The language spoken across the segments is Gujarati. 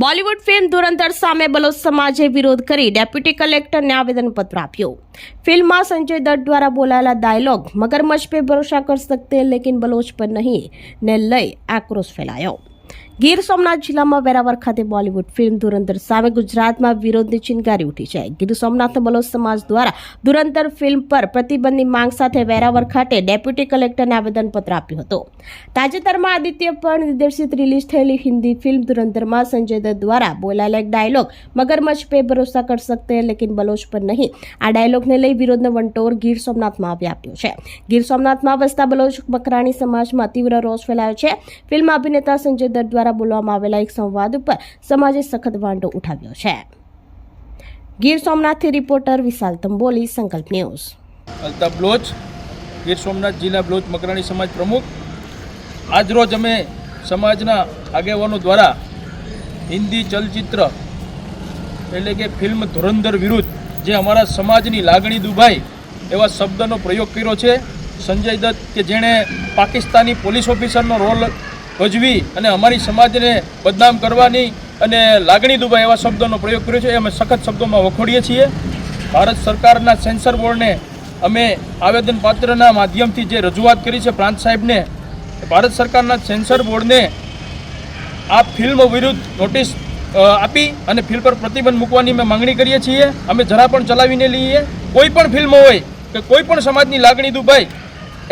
બોલિવૂડ ફિલ્મ ધુરંધર સામે બલોચ સમાજે વિરોધ કરી ડેપ્યુટી કલેક્ટરને આવેદનપત્ર આપ્યો. ફિલ્મમાં સંજય દત્ત દ્વારા બોલાયેલા ડાયલોગ, મગરમચ્છ પે ભરોસા કર શકતે લેકિન બલોચ પર નહીં, ને લઈ આક્રોશ ફેલાયો. ગીર સોમનાથ જિલ્લામાં વેરાવર ખાતે બોલીવુડ ફિલ્મ ધુરંધર સામે ગુજરાતમાં વિરોધની ચિનગારી ઉઠી છે. ગીર સોમનાથ મલોજ સમાજ દ્વારા ધુરંધર ફિલ્મ પર પ્રતિબંધની માંગ સાથે વેરાવર ખાતે ડેપ્યુટી કલેક્ટરને આવેદનપત્ર આપ્યું હતું. તાજેતરમાં આદિત્ય પણ નિર્દેશિત રિલીઝ થયેલી હિન્દી ફિલ્મ ધુરંધરમાં સંજય દત્ત દ્વારા બોલાયેલા એક ડાયલોગ, મગરમચ્છ પે ભરોસા કર સકતે લેકિન બલોચ પર નહીં. આ ડાયલોગને લઈ વિરોધનો વંટોર ગીર સોમનાથમાં વ્યાપ્યો છે. ગીર સોમનાથમાં વસતા બલોચ મકરાણી સમાજમાં તીવ્ર રોષ ફેલાયો છે. ફિલ્મ અભિનેતા સંજય દત્ત દ્વારા બોલવામાં આવેલા એક સંવાદ ઉપર સમાજે સખત વાંધો ઉઠાવ્યો છે. ગીર સોમનાથથી રિપોર્ટર વિશાલ તંબોલી, સંકલ્પ ન્યૂઝ. અલ્તાફ બ્લોચ, ગીર સોમનાથ જિલ્લા બ્લોચ મકરાણી સમાજ પ્રમુખ. આજરોજ અમે સમાજના આગેવાનો દ્વારા હિન્દી ચલચિત્ર એટલે કે ફિલ્મ ધુરંધર વિરુદ્ધ જે અમારા સમાજની લાગણી દુભાઈ એવા શબ્દનો પ્રયોગ કર્યો છે. સંજય દત્ત કે જેણે પાકિસ્તાની પોલીસ ઓફિસરનો રોલ ભજવી અને અમારી સમાજને બદનામ કરવાની અને લાગણી દુભાઈ એવા શબ્દોનો પ્રયોગ કર્યો છે. એ અમે સખત શબ્દોમાં વખોડીએ છીએ. ભારત સરકારના સેન્સર બોર્ડને અમે આવેદનપાત્રના માધ્યમથી જે રજૂઆત કરી છે પ્રાંત સાહેબને, ભારત સરકારના સેન્સર બોર્ડને આ ફિલ્મ વિરુદ્ધ નોટિસ આપી અને ફિલ્મ પર પ્રતિબંધ મૂકવાની અમે માંગણી કરીએ છીએ. અમે જરા પણ ચલાવીને લઈએ. કોઈ પણ ફિલ્મ હોય કે કોઈ પણ સમાજની લાગણી દુભાઈ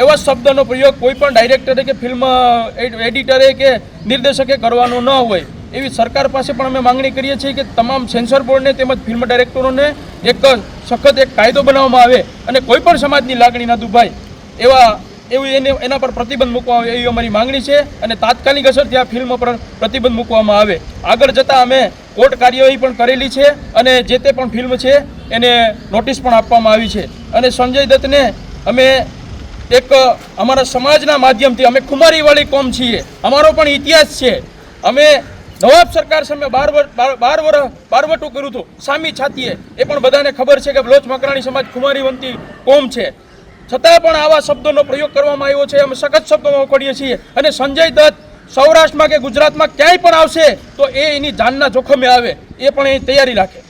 એવા શબ્દનો પ્રયોગ કોઈ પણ ડાયરેક્ટરે કે ફિલ્મ એડિટરે કે નિર્દેશકે કરવાનો ન હોય. એવી સરકાર પાસે પણ અમે માંગણી કરીએ છીએ કે તમામ સેન્સર બોર્ડને તેમજ ફિલ્મ ડાયરેક્ટરોને એક સખત એક કાયદો બનાવવામાં આવે અને કોઈ પણ સમાજની લાગણી ના દુભાઈ એવા, એવું એને, એના પર પ્રતિબંધ મૂકવામાં આવે એવી અમારી માંગણી છે અને તાત્કાલિક અસરથી આ ફિલ્મ પર પ્રતિબંધ મૂકવામાં આવે. આગળ જતાં અમે કોર્ટ કાર્યવાહી પણ કરેલી છે અને જે તે પણ ફિલ્મ છે એને નોટિસ પણ આપવામાં આવી છે. અને સંજય દત્તને અમે એક, અમારા સમાજના માધ્યમથી અમે ખુમારીવાળી કોમ છીએ. અમારો પણ ઇતિહાસ છે. અમે નવાબ સરકાર સામે બાર વર- બાર બાર વર્ષ બારવટું કર્યું હતું. સામી છાતીએ. એ પણ બધાને ખબર છે કે લોચ મકરાણી સમાજ કુમારીવંતી કોમ છે. છતાં પણ આવા શબ્દોનો પ્રયોગ કરવામાં આવ્યો છે. અમે સખત શબ્દોમાં કરીએ છીએ. અને સંજય દત્ત સૌરાષ્ટ્રમાં કે ગુજરાતમાં ક્યાંય પણ આવશે, તો એ એની જાનના જોખમે આવે. એ પણ એ તૈયારી રાખે.